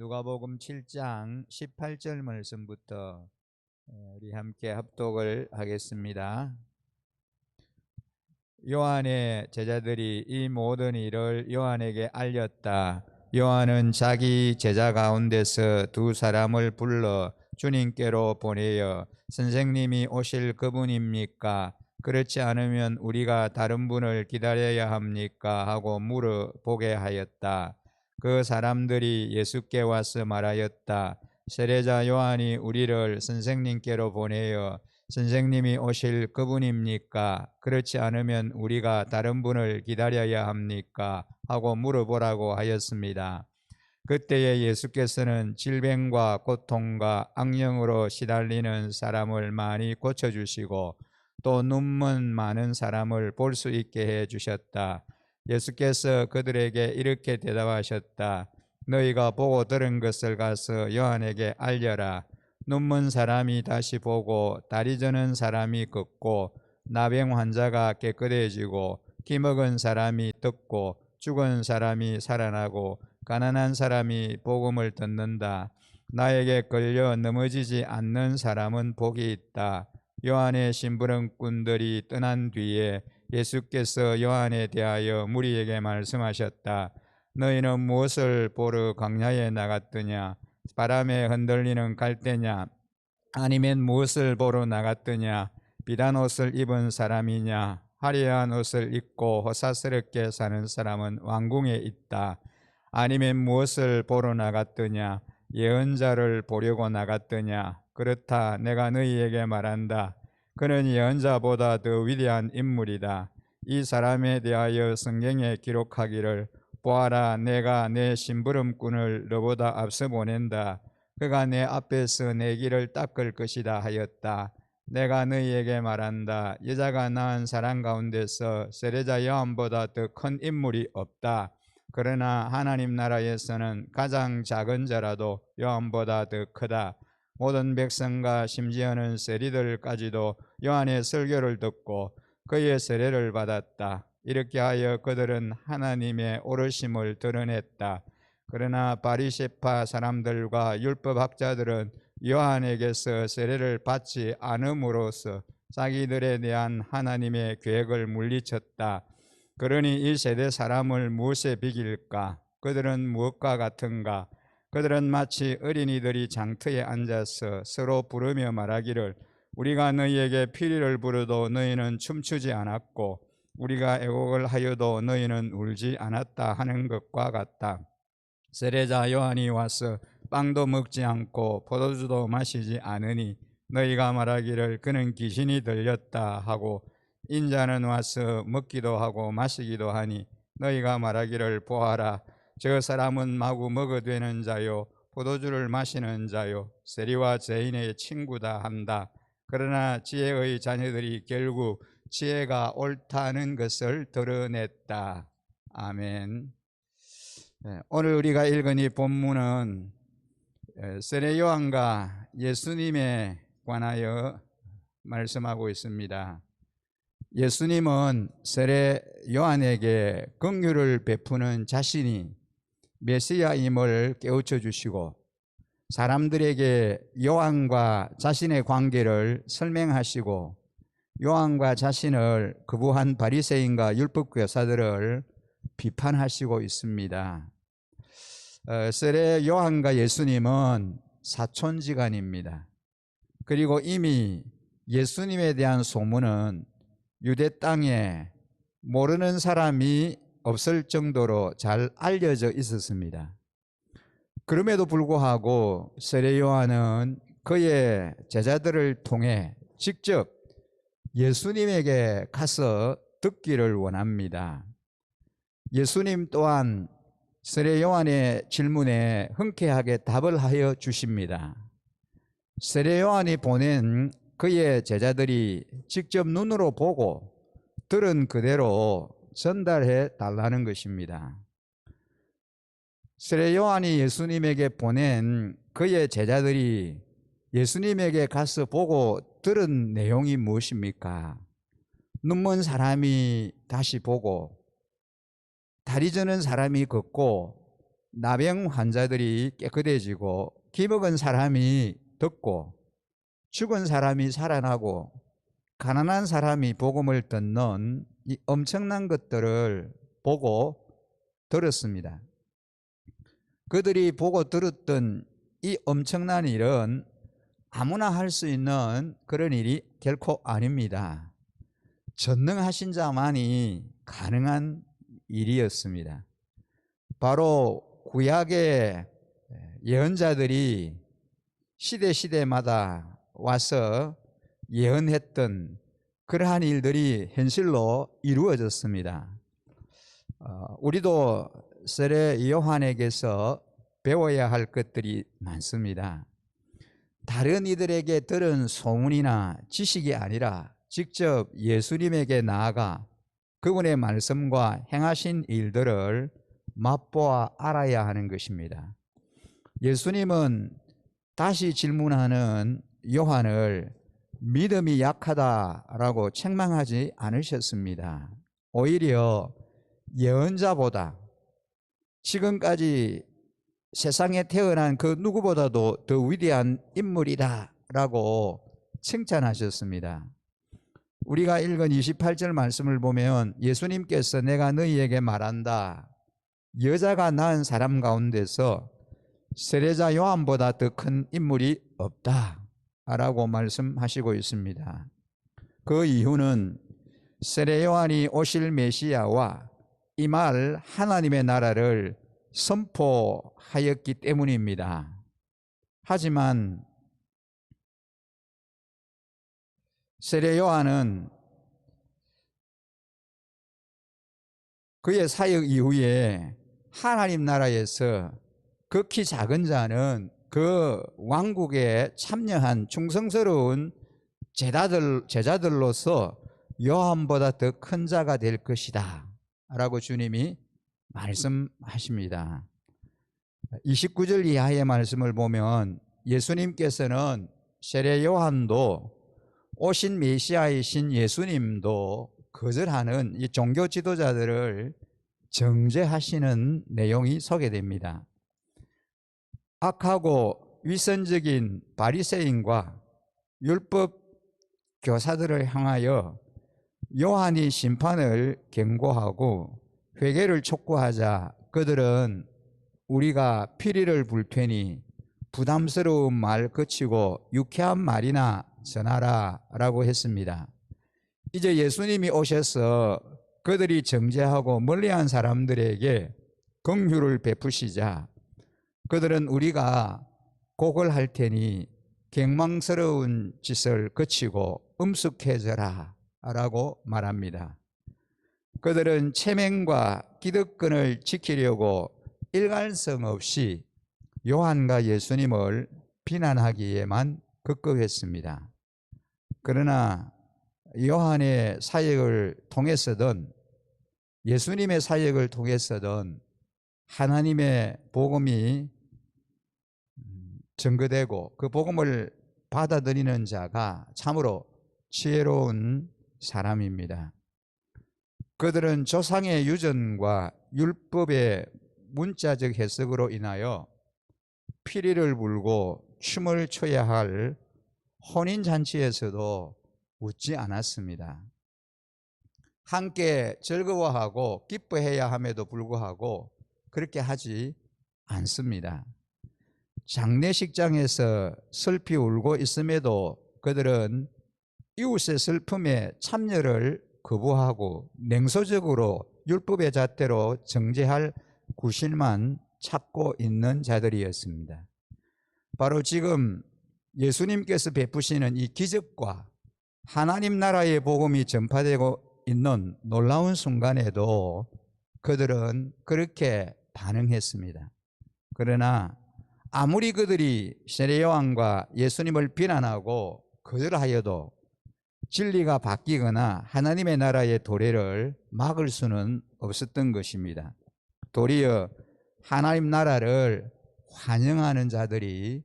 누가복음 7장 18절 말씀부터 어, 우리 함께 합독을 하겠습니다. 요한의 제자들이 이 모든 일을 요한에게 알렸다. 요한은 자기 제자 가운데서 두 사람을 불러 주님께로 보내어 선생님이 오실 그분입니까? 그렇지 않으면 우리가 다른 분을 기다려야 합니까? 하고 물어보게 하였다. 그 사람들이 예수께 와서 말하였다. 세례자 요한이 우리를 선생님께로 보내어 선생님이 오실 그분입니까? 그렇지 않으면 우리가 다른 분을 기다려야 합니까? 하고 물어보라고 하였습니다. 그때에 예수께서는 질병과 고통과 악령으로 시달리는 사람을 많이 고쳐주시고 또 눈먼 많은 사람을 볼 수 있게 해 주셨다. 예수께서 그들에게 이렇게 대답하셨다. 너희가 보고 들은 것을 가서 요한에게 알려라. 눈먼 사람이 다시 보고 다리 저는 사람이 걷고 나병 환자가 깨끗해지고 기먹은 사람이 듣고 죽은 사람이 살아나고 가난한 사람이 복음을 듣는다. 나에게 걸려 넘어지지 않는 사람은 복이 있다. 요한의 심부름꾼들이 떠난 뒤에 예수께서 요한에 대하여 무리에게 말씀하셨다. 너희는 무엇을 보러 광야에 나갔더냐? 바람에 흔들리는 갈대냐? 아니면 무엇을 보러 나갔더냐? 비단 옷을 입은 사람이냐? 화려한 옷을 입고 호사스럽게 사는 사람은 왕궁에 있다. 아니면 무엇을 보러 나갔더냐? 예언자를 보려고 나갔더냐? 그렇다. 내가 너희에게 말한다. 그는 예언자보다 더 위대한 인물이다. 이 사람에 대하여 성경에 기록하기를 보아라 내가 내 심부름꾼을 너보다 앞서 보낸다. 그가 내 앞에서 내 길을 닦을 것이다 하였다. 내가 너희에게 말한다. 여자가 낳은 사람 가운데서 세례자 요한보다 더 큰 인물이 없다. 그러나 하나님 나라에서는 가장 작은 자라도 요한보다 더 크다. 모든 백성과 심지어는 세리들까지도 요한의 설교를 듣고 그의 세례를 받았다. 이렇게 하여 그들은 하나님의 오르심을 드러냈다. 그러나 바리세파 사람들과 율법학자들은 요한에게서 세례를 받지 않음으로써 자기들에 대한 하나님의 계획을 물리쳤다. 그러니 이 세대 사람을 무엇에 비길까? 그들은 무엇과 같은가? 그들은 마치 어린이들이 장터에 앉아서 서로 부르며 말하기를 우리가 너희에게 피리를 부르도 너희는 춤추지 않았고 우리가 애곡을 하여도 너희는 울지 않았다 하는 것과 같다. 세례자 요한이 와서 빵도 먹지 않고 포도주도 마시지 않으니 너희가 말하기를 그는 귀신이 들렸다 하고 인자는 와서 먹기도 하고 마시기도 하니 너희가 말하기를 보아라 저 사람은 마구 먹어되는 자요 포도주를 마시는 자요 세리와 죄인의 친구다 한다. 그러나 지혜의 자녀들이 결국 지혜가 옳다는 것을 드러냈다. 아멘. 네, 오늘 우리가 읽은 이 본문은 세례 요한과 예수님에 관하여 말씀하고 있습니다. 예수님은 세례 요한에게 긍휼을 베푸는 자신이 메시아임을 깨우쳐 주시고 사람들에게 요한과 자신의 관계를 설명하시고 요한과 자신을 거부한 바리새인과 율법 교사들을 비판하시고 있습니다. 어, 세례 요한과 예수님은 사촌지간입니다. 그리고 이미 예수님에 대한 소문은 유대 땅에 모르는 사람이 없을 정도로 잘 알려져 있었습니다. 그럼에도 불구하고 세례 요한은 그의 제자들을 통해 직접 예수님에게 가서 듣기를 원합니다. 예수님 또한 세례 요한의 질문에 흔쾌하게 답을 하여 주십니다. 세례 요한이 보낸 그의 제자들이 직접 눈으로 보고 들은 그대로 전달해 달라는 것입니다. 세례 요한이 예수님에게 보낸 그의 제자들이 예수님에게 가서 보고 들은 내용이 무엇입니까? 눈먼 사람이 다시 보고 다리 저는 사람이 걷고 나병 환자들이 깨끗해지고 기먹은 사람이 듣고 죽은 사람이 살아나고 가난한 사람이 복음을 듣는 이 엄청난 것들을 보고 들었습니다. 그들이 보고 들었던 이 엄청난 일은 아무나 할 수 있는 그런 일이 결코 아닙니다. 전능하신 자만이 가능한 일이었습니다. 바로 구약의 예언자들이 시대 시대마다 와서 예언했던 그러한 일들이 현실로 이루어졌습니다. 어, 우리도 세례 요한에게서 배워야 할 것들이 많습니다. 다른 이들에게 들은 소문이나 지식이 아니라 직접 예수님에게 나아가 그분의 말씀과 행하신 일들을 맛보아 알아야 하는 것입니다. 예수님은 다시 질문하는 요한을 믿음이 약하다라고 책망하지 않으셨습니다. 오히려 예언자보다 지금까지 세상에 태어난 그 누구보다도 더 위대한 인물이다 라고 칭찬하셨습니다. 우리가 읽은 28절 말씀을 보면 예수님께서 내가 너희에게 말한다. 여자가 낳은 사람 가운데서 세례자 요한보다 더 큰 인물이 없다. 라고 말씀하시고 있습니다. 그 이유는 세례 요한이 오실 메시아와 이 말 하나님의 나라를 선포하였기 때문입니다. 하지만 세례 요한은 그의 사역 이후에 하나님 나라에서 극히 작은 자는 그 왕국에 참여한 충성스러운 제자들, 제자들로서 요한보다 더 큰 자가 될 것이다. 라고 주님이 말씀하십니다. 29절 이하의 말씀을 보면 예수님께서는 세례 요한도 오신 메시아이신 예수님도 거절하는 이 종교 지도자들을 정죄하시는 내용이 소개됩니다. 악하고 위선적인 바리새인과 율법 교사들을 향하여 요한이 심판을 경고하고 회개를 촉구하자 그들은 우리가 피리를 불 테니 부담스러운 말 그치고 유쾌한 말이나 전하라 라고 했습니다. 이제 예수님이 오셔서 그들이 정죄하고 멀리한 사람들에게 긍휼을 베푸시자 그들은 우리가 곡을 할 테니 갱망스러운 짓을 그치고 음숙해져라 라고 말합니다. 그들은 체맹과 기득권을 지키려고 일관성 없이 요한과 예수님을 비난하기에만 급급했습니다. 그러나 요한의 사역을 통해서든 예수님의 사역을 통해서든 하나님의 복음이 증거되고 그 복음을 받아들이는 자가 참으로 지혜로운 사람입니다. 그들은 조상의 유전과 율법의 문자적 해석으로 인하여 피리를 불고 춤을 춰야 할 혼인 잔치에서도 웃지 않았습니다. 함께 즐거워하고 기뻐해야 함에도 불구하고 그렇게 하지 않습니다. 장례식장에서 슬피 울고 있음에도 그들은 이웃의 슬픔에 참여를 거부하고 냉소적으로 율법의 잣대로 정죄할 구실만 찾고 있는 자들이었습니다. 바로 지금 예수님께서 베푸시는 이 기적과 하나님 나라의 복음이 전파되고 있는 놀라운 순간에도 그들은 그렇게 반응했습니다. 그러나 아무리 그들이 세례요한과 예수님을 비난하고 거절하여도 진리가 바뀌거나 하나님의 나라의 도래를 막을 수는 없었던 것입니다. 도리어 하나님 나라를 환영하는 자들이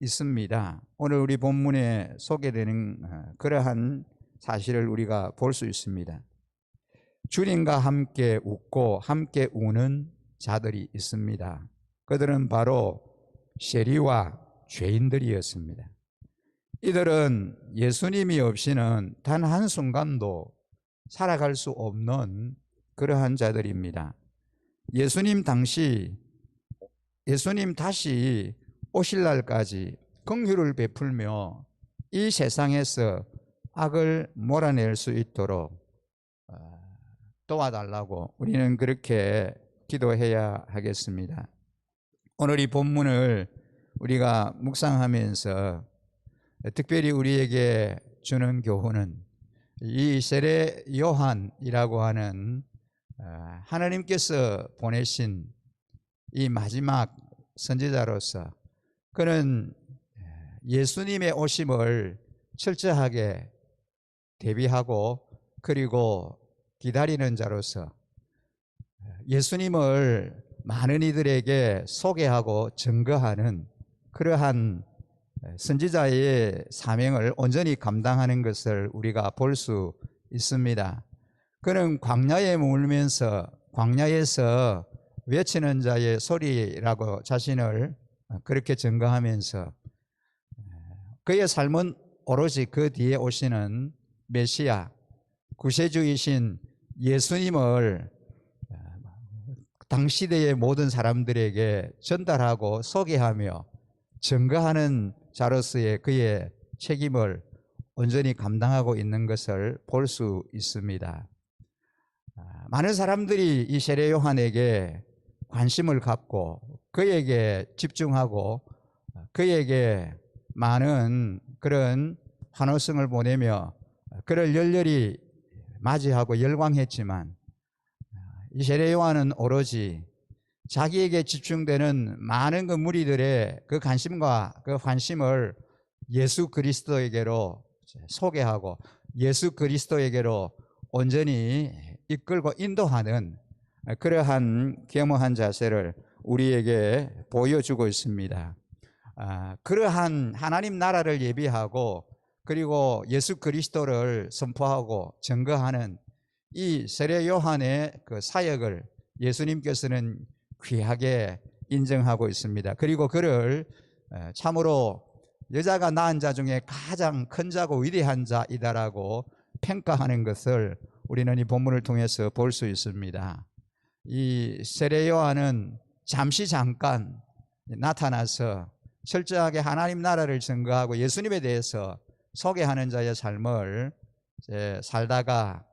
있습니다. 오늘 우리 본문에 소개되는 어, 그러한 사실을 우리가 볼 수 있습니다. 주님과 함께 웃고 함께 우는 자들이 있습니다. 그들은 바로 세리와 죄인들이었습니다. 이들은 예수님이 없이는 단 한순간도 살아갈 수 없는 그러한 자들입니다. 예수님 당시 예수님 다시 오실 날까지 긍휼을 베풀며 이 세상에서 악을 몰아낼 수 있도록 어, 도와달라고 우리는 그렇게 기도해야 하겠습니다. 오늘 이 본문을 우리가 묵상하면서 특별히 우리에게 주는 교훈은 이 세례 요한이라고 하는 어, 하나님께서 보내신 이 마지막 선지자로서 그는 예수님의 오심을 철저하게 대비하고 그리고 기다리는 자로서 예수님을 많은 이들에게 소개하고 증거하는 그러한 선지자의 사명을 온전히 감당하는 것을 우리가 볼 수 있습니다. 그는 광야에 머물면서 광야에서 외치는 자의 소리라고 자신을 그렇게 증거하면서 그의 삶은 오로지 그 뒤에 오시는 메시아 구세주이신 예수님을 당시대의 모든 사람들에게 전달하고 소개하며 증거하는 자로서의 그의 책임을 온전히 감당하고 있는 것을 볼 수 있습니다. 아, 많은 사람들이 이 세례 요한에게 관심을 갖고 그에게 집중하고 그에게 많은 그런 환호성을 보내며 그를 열렬히 맞이하고 열광했지만 이 세례 요한은 오로지 자기에게 집중되는 많은 그 무리들의 그 관심과 그 관심을 예수 그리스도에게로 소개하고 예수 그리스도에게로 온전히 이끌고 인도하는 그러한 겸허한 자세를 우리에게 보여주고 있습니다. 아, 그러한 하나님 나라를 예비하고 그리고 예수 그리스도를 선포하고 증거하는 이 세례 요한의 그 사역을 예수님께서는 귀하게 인정하고 있습니다. 그리고 그를 참으로 여자가 낳은 자 중에 가장 큰 자고 위대한 자이다라고 평가하는 것을 우리는 이 본문을 통해서 볼 수 있습니다. 이 세례 요한은 잠시 잠깐 나타나서 철저하게 하나님 나라를 증거하고 예수님에 대해서 소개하는 자의 삶을 살다가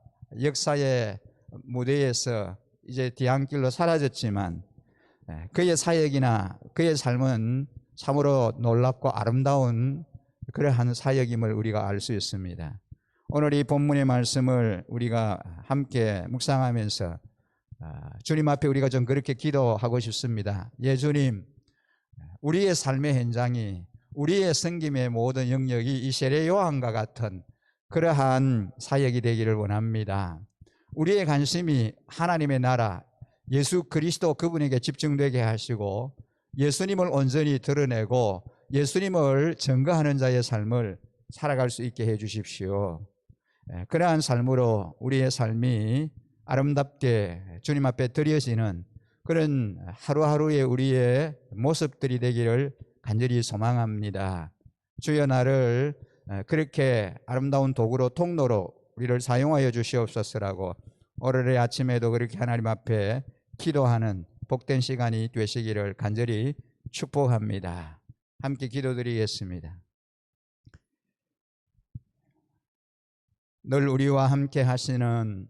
역사의 무대에서 이제 뒤안길로 사라졌지만 그의 사역이나 그의 삶은 참으로 놀랍고 아름다운 그러한 사역임을 우리가 알 수 있습니다. 오늘 이 본문의 말씀을 우리가 함께 묵상하면서 아, 주님 앞에 우리가 좀 그렇게 기도하고 싶습니다. 예, 주님, 우리의 삶의 현장이 우리의 생김의 모든 영역이 이 세례 요한과 같은 그러한 사역이 되기를 원합니다. 우리의 관심이 하나님의 나라, 예수 그리스도 그분에게 집중되게 하시고 예수님을 온전히 드러내고 예수님을 증거하는 자의 삶을 살아갈 수 있게 해 주십시오. 예, 그러한 삶으로 우리의 삶이 아름답게 주님 앞에 드려지는 그런 하루하루의 우리의 모습들이 되기를 간절히 소망합니다. 주여 나를 예, 그렇게 아름다운 도구로 통로로 우리를 사용하여 주시옵소서라고 오늘의 아침에도 그렇게 하나님 앞에 기도하는 복된 시간이 되시기를 간절히 축복합니다. 함께 기도드리겠습니다. 늘 우리와 함께 하시는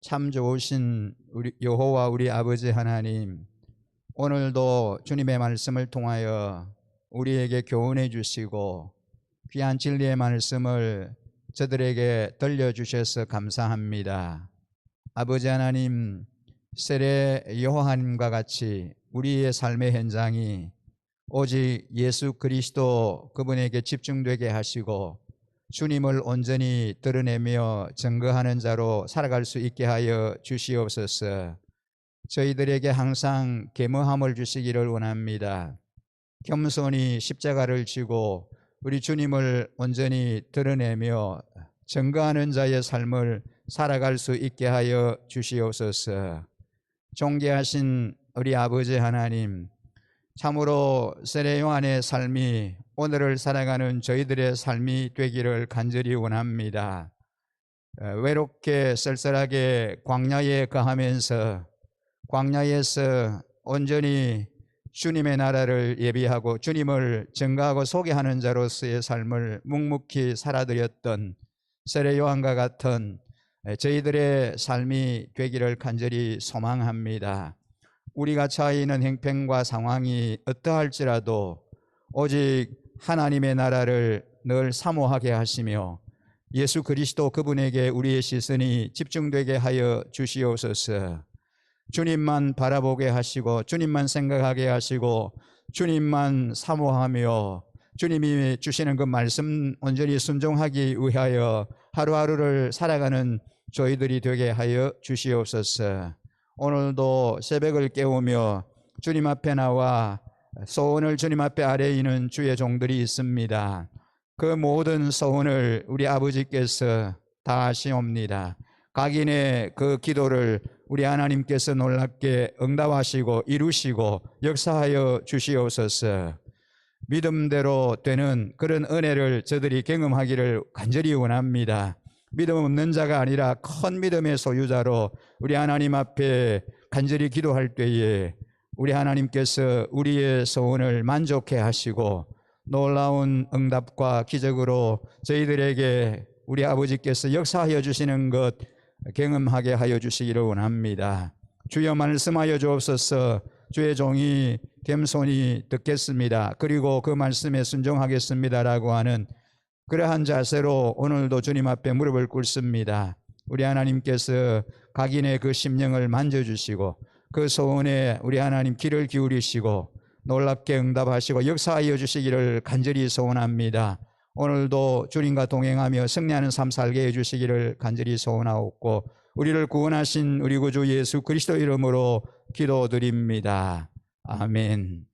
참 좋으신 우리 여호와 우리 아버지 하나님 오늘도 주님의 말씀을 통하여 우리에게 교훈해 주시고 귀한 진리의 말씀을 저들에게 들려 주셔서 감사합니다. 아버지 하나님 세례 요한과 같이 우리의 삶의 현장이 오직 예수 그리스도 그분에게 집중되게 하시고 주님을 온전히 드러내며 증거하는 자로 살아갈 수 있게 하여 주시옵소서. 저희들에게 항상 계모함을 주시기를 원합니다. 겸손히 십자가를 지고 우리 주님을 온전히 드러내며 증거하는 자의 삶을 살아갈 수 있게 하여 주시옵소서. 존귀하신 우리 아버지 하나님, 참으로 세례 요한의 삶이 오늘을 살아가는 저희들의 삶이 되기를 간절히 원합니다. 어, 외롭게 쓸쓸하게 광야에 거하면서 광야에서 온전히 주님의 나라를 예비하고 주님을 증거하고 소개하는 자로서의 삶을 묵묵히 살아드렸던 세례 요한과 같은 저희들의 삶이 되기를 간절히 소망합니다. 우리가 처해 있는 행편과 상황이 어떠할지라도 오직 하나님의 나라를 늘 사모하게 하시며 예수 그리스도 그분에게 우리의 시선이 집중되게 하여 주시옵소서. 주님만 바라보게 하시고 주님만 생각하게 하시고 주님만 사모하며 주님이 주시는 그 말씀 온전히 순종하기 위하여 하루하루를 살아가는 저희들이 되게 하여 주시옵소서. 오늘도 새벽을 깨우며 주님 앞에 나와 소원을 주님 앞에 아뢰이는 주의 종들이 있습니다. 그 모든 소원을 우리 아버지께서 다 하시옵니다. 각인의 그 기도를 우리 하나님께서 놀랍게 응답하시고 이루시고 역사하여 주시옵소서. 믿음대로 되는 그런 은혜를 저들이 경험하기를 간절히 원합니다. 믿음 없는 자가 아니라 큰 믿음의 소유자로 우리 하나님 앞에 간절히 기도할 때에 우리 하나님께서 우리의 소원을 만족해 하시고 놀라운 응답과 기적으로 저희들에게 우리 아버지께서 역사하여 주시는 것 경험하게 하여 주시기를 원합니다. 주여 말씀하여 주옵소서 주의 종이 겸손히 듣겠습니다. 그리고 그 말씀에 순종하겠습니다라고 하는 그러한 자세로 오늘도 주님 앞에 무릎을 꿇습니다. 우리 하나님께서 각인의 그 심령을 만져주시고 그 소원에 우리 하나님 귀를 기울이시고 놀랍게 응답하시고 역사하여 주시기를 간절히 소원합니다. 오늘도 주님과 동행하며 승리하는 삶 살게 해주시기를 간절히 소원하옵고 우리를 구원하신 우리 구주 예수 그리스도 이름으로 기도드립니다. 아멘.